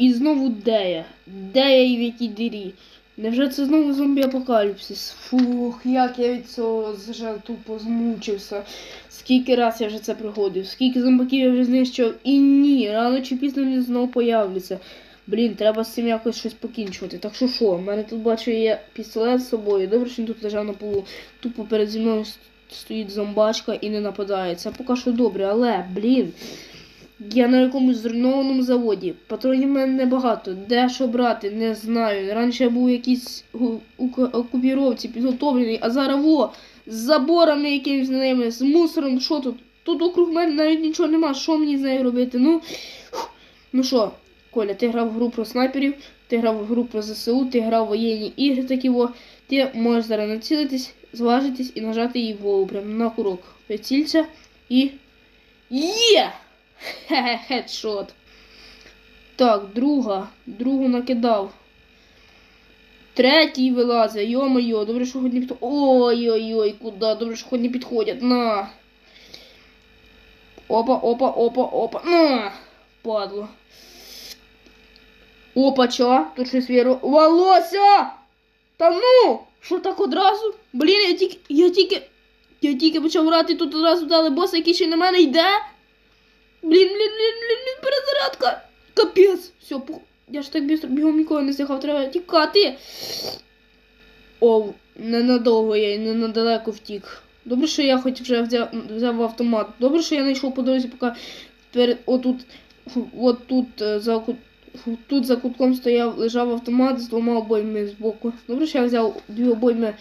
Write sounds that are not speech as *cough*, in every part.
І знову де я? Де я і в якій дірі? Невже це знову зомбі-апокаліпсис? Фух, як я від цього вже тупо змучився. Скільки раз я вже це проходив, скільки зомбаків я вже знищив. І ні, рано чи пізно вони знову появляться. Блін, треба з цим якось щось покінчувати. Так що що, в мене тут бачу є пістолет з собою. Добре, що він тут лежав на полу. Тупо перед зі мною стоїть зомбачка і не нападає. Це поки що добре, але, блін. Я на якомусь зруйнованому заводі. Патронів в мене небагато. Де що брати, не знаю. Раніше я був ук- окупіровці підготовлений, а зараз во, з заборами якимось на ними, з мусором, що тут? Тут округ мене навіть нічого нема. Що мені з нею робити? Ну, ну що, Коля, ти грав в гру про снайперів, ти грав в гру про ЗСУ, ти грав в воєнні ігри такі во. Ти можеш зараз націлитись, зважитись і нажати її в голову прямо на курок. Прицілься і. Є! Хе-хе, *laughs* хедшот. Так, друга. Другу накидав. Третій вилазить. Йо-моє, добре, що хоч не підходять. Ой-ой-ой, куди? Добре, що хоч не підходять. На. Опа, опа, опа, опа. На. Падло. Опа, чо? Тут щось віру. Волося! Та ну! Що так одразу? Блін, я тільки. Я тільки. Я тільки почав грати, тут одразу дали боса, який ще на мене йде. Блін, блін, блін, блін, блін, перезарядка. Капець. Все. Я ж так бігом нікого не зігав, треба тікати. О, ненадовго я і ненадалеко втік. Добре, що я хоч вже взяв, взяв автомат. Добре, що я знайшов по дорозі, поки перед отут, от тут е, за тут за кутком стояв, лежав автомат з двома обойми з боку. Добре, що я взяв дві обойми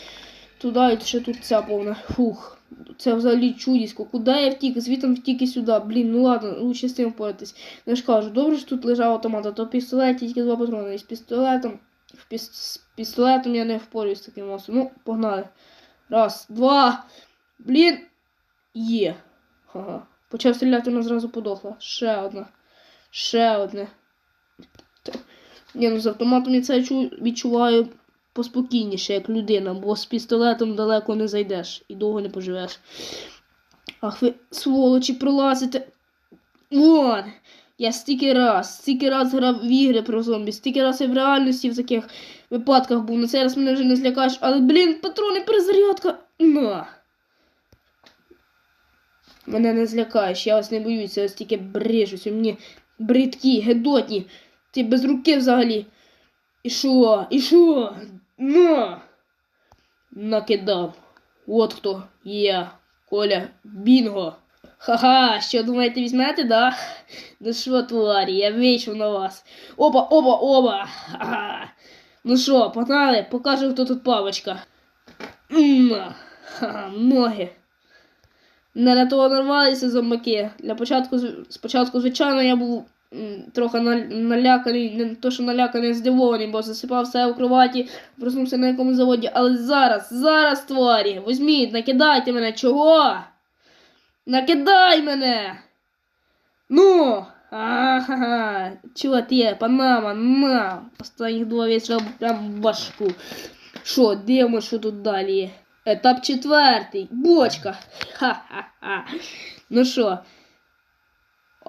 туди і ще тут ця повна. Фух. Це взагалі чудісько. Куди я втік? Звітом втік і сюди. Блін, ну ладно, лучше з цим впоратись. Я ж кажу, добре, що тут лежав автомат, а то пістолет тільки два патрони. І з пістолетом. піс- з пістолетом я не впорююсь з таким мостом. Ну, погнали. Раз, два. Блін. Є. Ага. Почав стріляти, вона зразу подохла. Ще одна. Ще одне. Ні, ну з автоматом я це відчуваю поспокійніше, як людина, бо з пістолетом далеко не зайдеш і довго не поживеш. Ах ви, сволочі, пролазите. Вон! Я стільки раз, стільки раз грав в ігри про зомбі, стільки раз я в реальності в таких випадках був. На цей раз мене вже не злякаєш, але, блін, патрони, перезарядка. На. Мене не злякаєш, я вас не боюся, я ось тільки брижусь, у мені бридкі, гедотні. Ти без руки взагалі. І що? І що? На! Накидав. От хто я, Коля Бінго. Ха-ха, що думаєте, візьмете, да? Ну що, тварі, я вийшов на вас. Опа, опа, опа. Ха-ха. Ну що, погнали, покажу, хто тут павочка. Ха-ха, ноги. Не на того нарвалися зомбаки. Для початку, спочатку, звичайно, я був трохи наляканий, не то, що наляканий, здивований, бо засипав все у кроваті, проснувся на якомусь заводі. Але зараз, зараз, тварі, візьміть, накидайте мене, чого? Накидай мене! Ну! Ага, ти, панама, на! Останніх два вісра прям в башку. Що, дивимося, що тут далі є. Етап четвертий. Бочка. Ха-ха-ха. Ну що?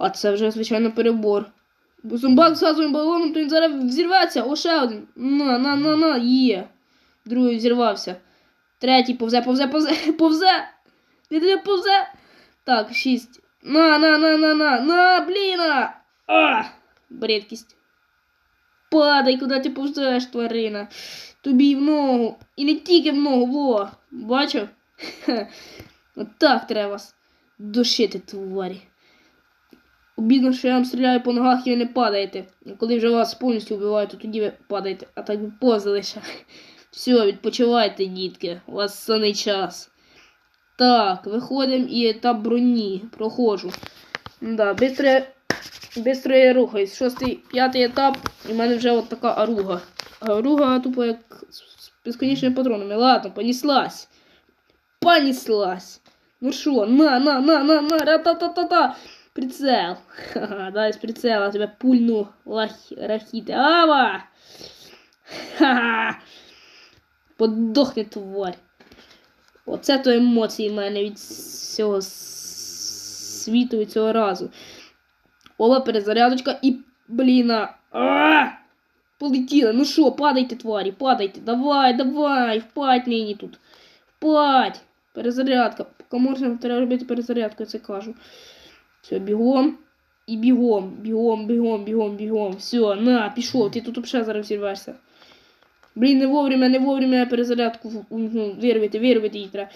А це вже, звичайно, перебор. Бо зомбак з газовим балоном, то він зараз взірветься. О, ще один. На, на, на, на, є. Другий взірвався. Третій повзе, повзе, повзе, *laughs* повзе. Де повзе? Так, шість. На, на, на, на, на, на, бліна. А! Бредкість. Падай, куди ти повзеш, тварина. Тобі в ногу. І не тільки в ногу, во. Бачив? *laughs* Отак треба вас душити, тварі. Обідно, що я вам стріляю по ногах і ви не падаєте. Коли вже вас повністю вбивають, то тоді ви падаєте. А так ви позали. *laughs* Все, відпочивайте, дітки. У вас сонний час. Так, виходимо і етап броні. Проходжу. Да, бистро, бистро я рухаюсь. Шостий, п'ятий етап, і в мене вже от така аруга. Аруга тупо як з безконечними патронами. Ладно, поніслась. Поніслась. Ну що, на, на, на, на, на, ра-та-та-та-та. Прицел. Ха-ха, дай з прицела тебе пульну лах, рахіти. Ава! Ха-ха! Подохне тварь. Оце то емоції в мене від цього світу від цього разу. Оба перезарядочка і Блін, а. а! Полетіла. Ну що, падайте, тварі, падайте. Давай, давай, впадь мені тут. Впадь. Перезарядка. Можна, треба робити перезарядку, я це кажу. Все, бігом. І бігом, бігом, бігом, бігом, бігом. Все, на, пішов, ти тут взагалі зараз зірвешся. Блін, не вовремя, не вовремя перезарядку ну, вирвати, вирвати її треба.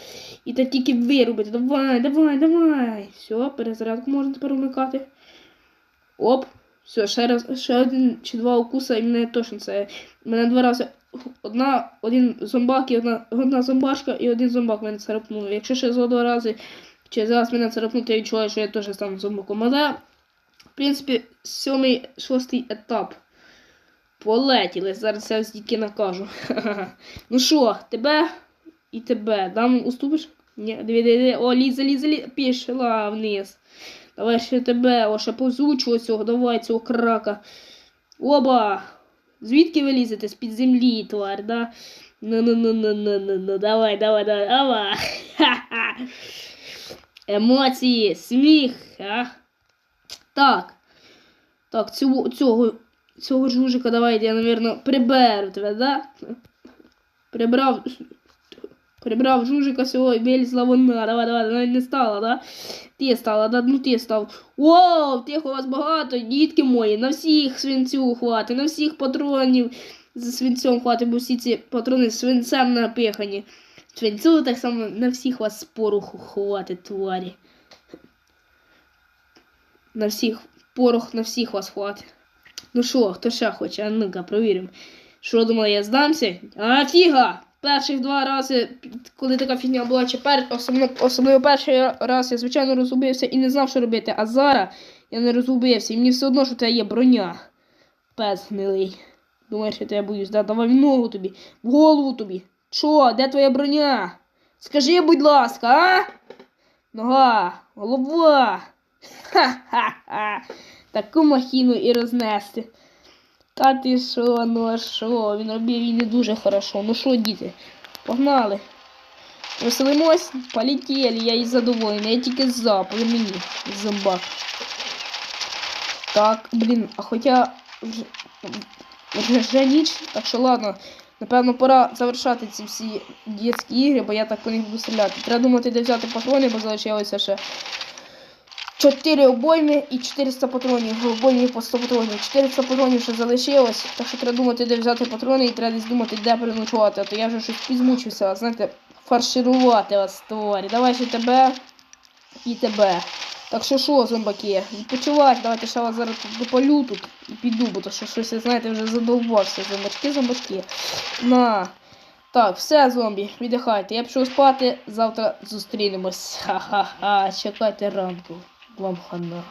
І та тільки вирубити. Давай, давай, давай. Все, перезарядку можна тепер вмикати. Оп. Все, ще раз, ще один чи два укуса, і мене точно це. Мене два рази. Одна, один зомбак і одна, одна зомбашка і один зомбак мене царапнув. Якщо ще за два рази чи зараз мене царапнути, я відчуваю, що я теж стану зомбаком. Але, в принципі, сьомий, шостий етап. Полетіли, зараз я тільки накажу. *laughs* ну що, тебе і тебе. Дам уступиш? Ні, диви, диви. О, ліза, ліза, ліза, пішла вниз. Давай ще тебе, о, ще повзучого цього, давай цього крака. Оба! Звідки ви лізете? З-під землі, тварь, да? Ну-ну-ну-ну-ну-ну, давай, давай, давай, давай. *laughs* Ха-ха. Емоції, сміх, а? Так. Так, цього, цього, цього жужика давайте я, напевно, приберу тебе, да? Прибрав. Прибрав жужика цього і вилізла вона. Давай, давай, вона не стала, да? Ти стала, да? Ну ти став. Воу, тих у вас багато, дітки мої, на всіх свинцю хватить, на всіх патронів з свинцем хватить, бо всі ці патрони з свинцем напихані. Свинцю так само на всіх вас споруху хватить, тварі. На всіх, порох на всіх вас хватить. Ну що, хто ще хоче? А ну-ка, провіримо. Що думали, я здамся? А фіга! Перших два рази, коли така фігня була, чи пер... особливо, особливо перший раз я, звичайно, розгубився і не знав, що робити. А зараз я не розгубився, і мені все одно, що це є броня. Пес гнилий. Думаєш, я тебе боюсь, да? Давай в ногу тобі, в голову тобі. Що, де твоя броня? Скажи, будь ласка, а? Нога, голова. Ха-ха-ха. Таку махіну і рознести. Та ти що, ну а що? Він робив і не дуже хорошо. Ну що, діти, погнали. Веселимось, полетіли, я і задоволений. Я тільки за, при мені, зомбак. Так, блін, а хоча вже, вже ніч, так що ладно. Напевно, пора завершати ці всі дітські ігри, бо я так по них буду стріляти. Треба думати, де взяти патрони, бо залишилося ще 4 обойми і 400 патронів. В обоймі по 100 патронів. 400 патронів ще залишилось, так що треба думати, де взяти патрони, і треба десь думати, де переночувати. А то я вже щось підзмучився, знаєте, фарширувати вас, товарі. Давай ще тебе і тебе. Так що що, зомбаки, відпочивайте, давайте ще вас зараз допалю тут і піду, бо то що щось, я, знаєте, вже задовбався. Зомбачки, зомбачки. На. Так, все, зомбі, віддихайте. Я пішов спати, завтра зустрінемось. Ха-ха-ха. Чекайте ранку. Вам хана.